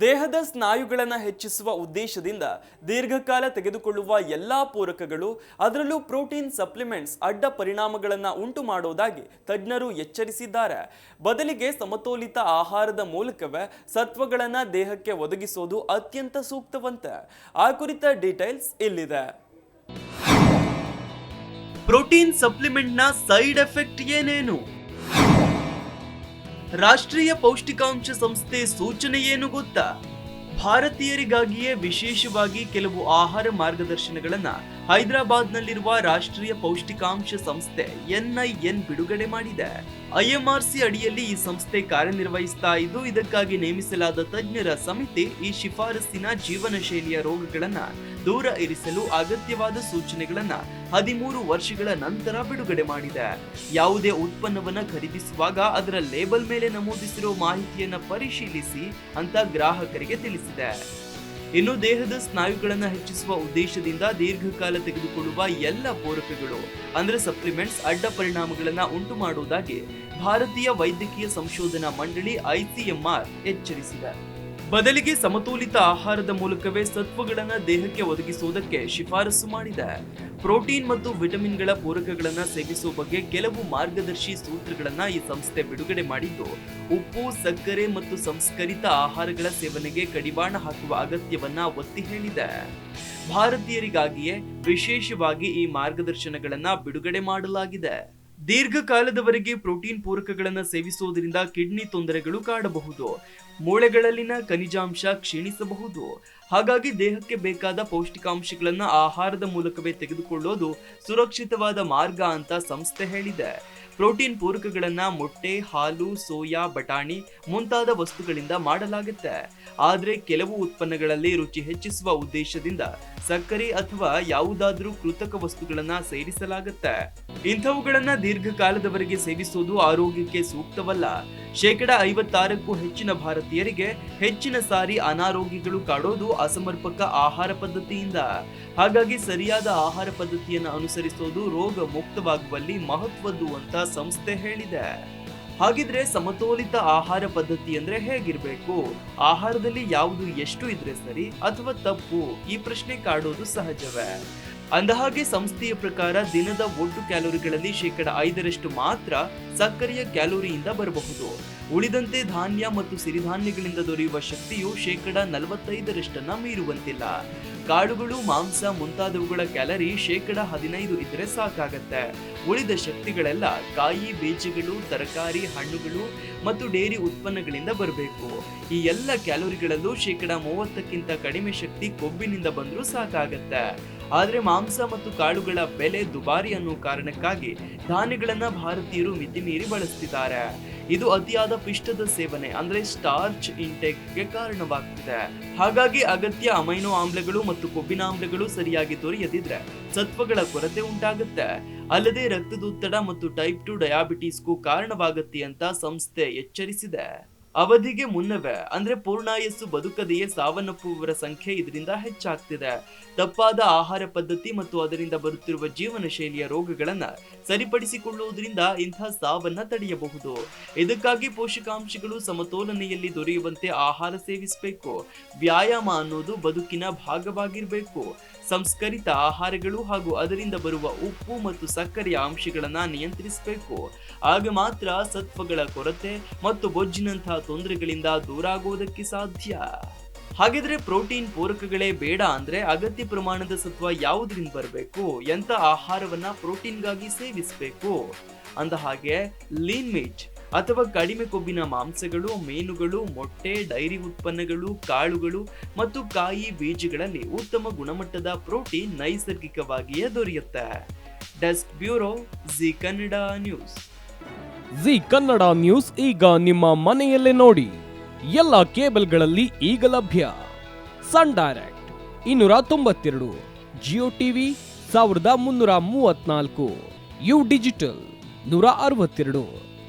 ದೇಹದ ಸ್ನಾಯುಗಳನ್ನು ಹೆಚ್ಚಿಸುವ ಉದ್ದೇಶದಿಂದ ದೀರ್ಘಕಾಲ ತೆಗೆದುಕೊಳ್ಳುವ ಎಲ್ಲ ಪೂರಕಗಳು, ಅದರಲ್ಲೂ ಪ್ರೋಟೀನ್ ಸಪ್ಲಿಮೆಂಟ್ಸ್ ಅಡ್ಡ ಪರಿಣಾಮಗಳನ್ನು ಉಂಟು ಮಾಡುವುದಾಗಿ ತಜ್ಞರು ಎಚ್ಚರಿಸಿದ್ದಾರೆ. ಬದಲಿಗೆ ಸಮತೋಲಿತ ಆಹಾರದ ಮೂಲಕವೇ ಸತ್ವಗಳನ್ನು ದೇಹಕ್ಕೆ ಒದಗಿಸೋದು ಅತ್ಯಂತ ಸೂಕ್ತವಂತ. ಆ ಕುರಿತ ಡೀಟೇಲ್ಸ್ ಇಲ್ಲಿದೆ. ಪ್ರೋಟೀನ್ ಸಪ್ಲಿಮೆಂಟ್ನ ಸೈಡ್ ಎಫೆಕ್ಟ್ ಏನೇನು? ರಾಷ್ಟ್ರೀಯ ಪೌಷ್ಟಿಕಾಂಶ ಸಂಸ್ಥೆ ಸೂಚನೆ ಏನು ಗೊತ್ತಾ? ಭಾರತೀಯರಿಗಾಗಿಯೇ ವಿಶೇಷವಾಗಿ ಕೆಲವು ಆಹಾರ ಮಾರ್ಗದರ್ಶನಗಳನ್ನ ಹೈದರಾಬಾದ್ನಲ್ಲಿರುವ ರಾಷ್ಟ್ರೀಯ ಪೌಷ್ಟಿಕಾಂಶ ಸಂಸ್ಥೆ ಎನ್ಐಎನ್ ಬಿಡುಗಡೆ ಮಾಡಿದೆ. ಐಎಂಆರ್ಸಿ ಅಡಿಯಲ್ಲಿ ಈ ಸಂಸ್ಥೆ ಕಾರ್ಯನಿರ್ವಹಿಸ್ತಾ ಇದ್ದು, ಇದಕ್ಕಾಗಿ ನೇಮಿಸಲಾದ ತಜ್ಞರ ಸಮಿತಿ ಈ ಶಿಫಾರಸ್ಸಿನ ಜೀವನ ಶೈಲಿಯ ರೋಗಗಳನ್ನ ದೂರ ಇರಿಸಲು ಅಗತ್ಯವಾದ ಸೂಚನೆಗಳನ್ನ ಹದಿಮೂರು ವರ್ಷಗಳ ನಂತರ ಬಿಡುಗಡೆ ಮಾಡಿದೆ. ಯಾವುದೇ ಉತ್ಪನ್ನವನ್ನ ಖರೀದಿಸುವಾಗ ಅದರ ಲೇಬಲ್ ಮೇಲೆ ನಮೂದಿಸಿರುವ ಮಾಹಿತಿಯನ್ನ ಪರಿಶೀಲಿಸಿ ಅಂತ ಗ್ರಾಹಕರಿಗೆ ತಿಳಿಸಿದೆ. ಇನ್ನು ದೇಹದ ಸ್ನಾಯುಗಳನ್ನು ಹೆಚ್ಚಿಸುವ ಉದ್ದೇಶದಿಂದ ದೀರ್ಘಕಾಲ ತೆಗೆದುಕೊಳ್ಳುವ ಎಲ್ಲ ಪೂರಕಗಳು, ಅಂದ್ರೆ ಸಪ್ಲಿಮೆಂಟ್ಸ್ ಅಡ್ಡ ಪರಿಣಾಮಗಳನ್ನು ಉಂಟು ಮಾಡುವುದಾಗಿ ಭಾರತೀಯ ವೈದ್ಯಕೀಯ ಸಂಶೋಧನಾ ಮಂಡಳಿ ಐಸಿಎಂಆರ್ ಎಚ್ಚರಿಸಿದೆ. ಬದಲಿಗೆ ಸಮತೋಲಿತ ಆಹಾರದ ಮೂಲಕವೇ ಸತ್ವಗಳನ್ನ ದೇಹಕ್ಕೆ ಒದಗಿಸುವುದಕ್ಕೆ ಶಿಫಾರಸು ಮಾಡಿದೆ. ಪ್ರೋಟೀನ್ ಮತ್ತು ವಿಟಮಿನ್ಗಳ ಪೂರಕಗಳನ್ನ ಸೇವಿಸುವ ಬಗ್ಗೆ ಕೆಲವು ಮಾರ್ಗದರ್ಶಿ ಸೂತ್ರಗಳನ್ನ ಈ ಸಂಸ್ಥೆ ಬಿಡುಗಡೆ ಮಾಡಿದ್ದು, ಉಪ್ಪು, ಸಕ್ಕರೆ ಮತ್ತು ಸಂಸ್ಕರಿತ ಆಹಾರಗಳ ಸೇವನೆಗೆ ಕಡಿವಾಣ ಹಾಕುವ ಅಗತ್ಯವನ್ನ ಒತ್ತಿ ಹೇಳಿದೆ. ಭಾರತೀಯರಿಗಾಗಿಯೇ ವಿಶೇಷವಾಗಿ ಈ ಮಾರ್ಗದರ್ಶನಗಳನ್ನ ಬಿಡುಗಡೆ ಮಾಡಲಾಗಿದೆ. ದೀರ್ಘಕಾಲದವರೆಗೆ ಪ್ರೋಟೀನ್ ಪೂರಕಗಳನ್ನು ಸೇವಿಸುವುದರಿಂದ ಕಿಡ್ನಿ ತೊಂದರೆಗಳು ಕಾಡಬಹುದು. ಮೂಳೆಗಳಲ್ಲಿನ ಖನಿಜಾಂಶ ಕ್ಷೀಣಿಸಬಹುದು. ಹಾಗಾಗಿ ದೇಹಕ್ಕೆ ಬೇಕಾದ ಪೌಷ್ಟಿಕಾಂಶಗಳನ್ನು ಆಹಾರದ ಮೂಲಕವೇ ತೆಗೆದುಕೊಳ್ಳೋದು ಸುರಕ್ಷಿತವಾದ ಮಾರ್ಗ ಅಂತ ಸಂಸ್ಥೆ ಹೇಳಿದೆ. ಪ್ರೋಟೀನ್ ಪೂರಕಗಳನ್ನ ಮೊಟ್ಟೆ, ಹಾಲು, ಸೋಯಾ, ಬಟಾಣಿ ಮುಂತಾದ ವಸ್ತುಗಳಿಂದ ಮಾಡಲಾಗುತ್ತೆ. ಆದರೆ ಕೆಲವು ಉತ್ಪನ್ನಗಳಲ್ಲಿ ರುಚಿ ಹೆಚ್ಚಿಸುವ ಉದ್ದೇಶದಿಂದ ಸಕ್ಕರೆ ಅಥವಾ ಯಾವುದಾದ್ರೂ ಕೃತಕ ವಸ್ತುಗಳನ್ನ ಸೇರಿಸಲಾಗುತ್ತೆ. ಇಂಥವುಗಳನ್ನ ದೀರ್ಘಕಾಲದವರೆಗೆ ಸೇವಿಸುವುದು ಆರೋಗ್ಯಕ್ಕೆ ಸೂಕ್ತವಲ್ಲ. ಶೇಕಡ ಐವತ್ತಾರಕ್ಕೂ ಹೆಚ್ಚಿನ ಭಾರತೀಯರಿಗೆ ಹೆಚ್ಚಿನ ಸಾರಿ ಅನಾರೋಗ್ಯಗಳು ಕಾಡೋದು ಅಸಮರ್ಪಕ ಆಹಾರ ಪದ್ಧತಿಯಿಂದ. ಹಾಗಾಗಿ ಸರಿಯಾದ ಆಹಾರ ಪದ್ಧತಿಯನ್ನು ಅನುಸರಿಸೋದು ರೋಗ ಮುಕ್ತವಾಗುವಲ್ಲಿ ಮಹತ್ವದ್ದು ಅಂತ ಸಂಸ್ಥೆ ಹೇಳಿದೆ. ಹಾಗಿದ್ರೆ ಸಮತೋಲಿತ ಆಹಾರ ಪದ್ಧತಿ ಅಂದ್ರೆ ಹೇಗಿರ್ಬೇಕು? ಆಹಾರದಲ್ಲಿ ಯಾವುದು ಎಷ್ಟು ಇದ್ರೆ ಸರಿ ಅಥವಾ ತಪ್ಪು? ಈ ಪ್ರಶ್ನೆ ಕಾಡೋದು ಸಹಜವೇ? ಅಂದಹಾಗೆ ಸಂಸ್ಥೆಯ ಪ್ರಕಾರ ದಿನದ ಒಟ್ಟು ಕ್ಯಾಲೋರಿಗಳಲ್ಲಿ ಶೇಕಡ ಐದರಷ್ಟು ಮಾತ್ರ ಸಕ್ಕರೆಯ ಕ್ಯಾಲೋರಿಯಿಂದ ಬರಬಹುದು. ಉಳಿದಂತೆ ಧಾನ್ಯ ಮತ್ತು ಸಿರಿಧಾನ್ಯಗಳಿಂದ ದೊರೆಯುವ ಶಕ್ತಿಯು ಶೇಕಡ ನಲವತ್ತೈದರಷ್ಟನ್ನ ಮೀರುವಂತಿಲ್ಲ. ಕಾಳುಗಳು ಮಾಂಸ ಮುಂತಾದವುಗಳ ಕ್ಯಾಲರಿ ಶೇಕಡ ಹದಿನೈದು ಇದ್ರೆ ಸಾಕಾಗತ್ತೆ. ಉಳಿದ ಶಕ್ತಿಗಳೆಲ್ಲ ಕಾಯಿ, ಬೀಜಗಳು, ತರಕಾರಿ, ಹಣ್ಣುಗಳು ಮತ್ತು ಡೇರಿ ಉತ್ಪನ್ನಗಳಿಂದ ಬರಬೇಕು. ಈ ಎಲ್ಲ ಕ್ಯಾಲೋರಿಗಳಲ್ಲೂ ಶೇಕಡ ಮೂವತ್ತಕ್ಕಿಂತ ಕಡಿಮೆ ಶಕ್ತಿ ಕೊಬ್ಬಿನಿಂದ ಬಂದರೂ ಸಾಕಾಗತ್ತೆ. ಆದ್ರೆ ಮಾಂಸ ಮತ್ತು ಕಾಳುಗಳ ಬೆಲೆ ದುಬಾರಿ ಅನ್ನೋ ಕಾರಣಕ್ಕಾಗಿ ಧಾನ್ಯಗಳನ್ನ ಭಾರತೀಯರು ಮಿತಿಮೀರಿ ಬಳಸ್ತಿದ್ದಾರೆ. ಇದು ಅತಿಯಾದ ಪಿಷ್ಟದ ಸೇವನೆ, ಅಂದ್ರೆ ಸ್ಟಾರ್ಚ್ ಇಂಟೆಕ್ಗೆ ಕಾರಣವಾಗ್ತಿದೆ. ಹಾಗಾಗಿ ಅಗತ್ಯ ಅಮೈನೋ ಆಮ್ಲಗಳು ಮತ್ತು ಕೊಬ್ಬಿನಾಮ್ಲಗಳು ಸರಿಯಾಗಿ ದೊರೆಯದಿದ್ರೆ ಸತ್ವಗಳ ಕೊರತೆ ಉಂಟಾಗುತ್ತೆ. ಅಲ್ಲದೆ ರಕ್ತದೊತ್ತಡ ಮತ್ತು ಟೈಪ್ ಟು ಡಯಾಬಿಟೀಸ್ಗೂ ಕಾರಣವಾಗುತ್ತೆ ಅಂತ ಸಂಸ್ಥೆ ಎಚ್ಚರಿಸಿದೆ. ಅವಧಿಗೆ ಮುನ್ನವೇ, ಅಂದ್ರೆ ಪೂರ್ಣಾಯಸ್ಸು ಬದುಕದೆಯೇ ಸಾವನ್ನಪ್ಪುವವರ ಸಂಖ್ಯೆ ಇದರಿಂದ ಹೆಚ್ಚಾಗ್ತಿದೆ. ತಪ್ಪಾದ ಆಹಾರ ಪದ್ಧತಿ ಮತ್ತು ಅದರಿಂದ ಬರುತ್ತಿರುವ ಜೀವನ ಶೈಲಿಯ ರೋಗಗಳನ್ನ ಸರಿಪಡಿಸಿಕೊಳ್ಳುವುದರಿಂದ ಇಂಥ ಸಾವನ್ನ ತಡೆಯಬಹುದು. ಇದಕ್ಕಾಗಿ ಪೋಷಕಾಂಶಗಳು ಸಮತೋಲನೆಯಲ್ಲಿ ದೊರೆಯುವಂತೆ ಆಹಾರ ಸೇವಿಸಬೇಕು. ವ್ಯಾಯಾಮ ಅನ್ನೋದು ಬದುಕಿನ ಭಾಗವಾಗಿರಬೇಕು. ಸಂಸ್ಕರಿತ ಆಹಾರಗಳು ಹಾಗೂ ಅದರಿಂದ ಬರುವ ಉಪ್ಪು ಮತ್ತು ಸಕ್ಕರೆಯ ಅಂಶಗಳನ್ನು ನಿಯಂತ್ರಿಸಬೇಕು. ಆಗ ಮಾತ್ರ ಸತ್ವಗಳ ಕೊರತೆ ಮತ್ತು ಬೊಜ್ಜಿನಂತಹ ತೊಂದರೆಗಳಿಂದ ದೂರಾಗುವುದಕ್ಕೆ ಸಾಧ್ಯ. ಹಾಗಿದ್ರೆ ಪ್ರೋಟೀನ್ ಪೂರಕಗಳೇ ಬೇಡ ಅಂದ್ರೆ ಅಗತ್ಯ ಪ್ರಮಾಣದ ಸತ್ವ ಯಾವುದರಿಂದ ಬರಬೇಕು? ಎಂತ ಆಹಾರವನ್ನ ಪ್ರೋಟೀನ್ಗಾಗಿ ಸೇವಿಸಬೇಕು? ಅಂದ ಹಾಗೆ, ಲೀನ್ ಮೀಟ್ ಅಥವಾ ಕಡಿಮೆ ಕೊಬ್ಬಿನ ಮಾಂಸಗಳು, ಮೀನುಗಳು, ಮೊಟ್ಟೆ, ಡೈರಿ ಉತ್ಪನ್ನಗಳು, ಕಾಳುಗಳು ಮತ್ತು ಕಾಯಿ ಬೀಜಗಳಲ್ಲಿ ಉತ್ತಮ ಗುಣಮಟ್ಟದ ಪ್ರೋಟೀನ್ ನೈಸರ್ಗಿಕವಾಗಿಯೇ ದೊರೆಯುತ್ತೆ. Desk bureau Zee Kannada news. Zee Kannada news ಈಗ ನಿಮ್ಮ ಮನೆಯಲ್ಲೇ ನೋಡಿ. ಎಲ್ಲ ಕೇಬಲ್ಗಳಲ್ಲಿ ಈಗ ಲಭ್ಯ. ಸನ್ ಡೈರೆಕ್ಟ್ ಇನ್ನೂರ ತೊಂಬತ್ತೆರಡು, ಜಿಯೋ ಟಿವಿ ಸಾವಿರದ ಮುನ್ನೂರ ಮೂವತ್ನಾಲ್ಕು ಯು ಡಿಜಿಟಲ್ ನೂರ ಅರವತ್ತೆರಡು.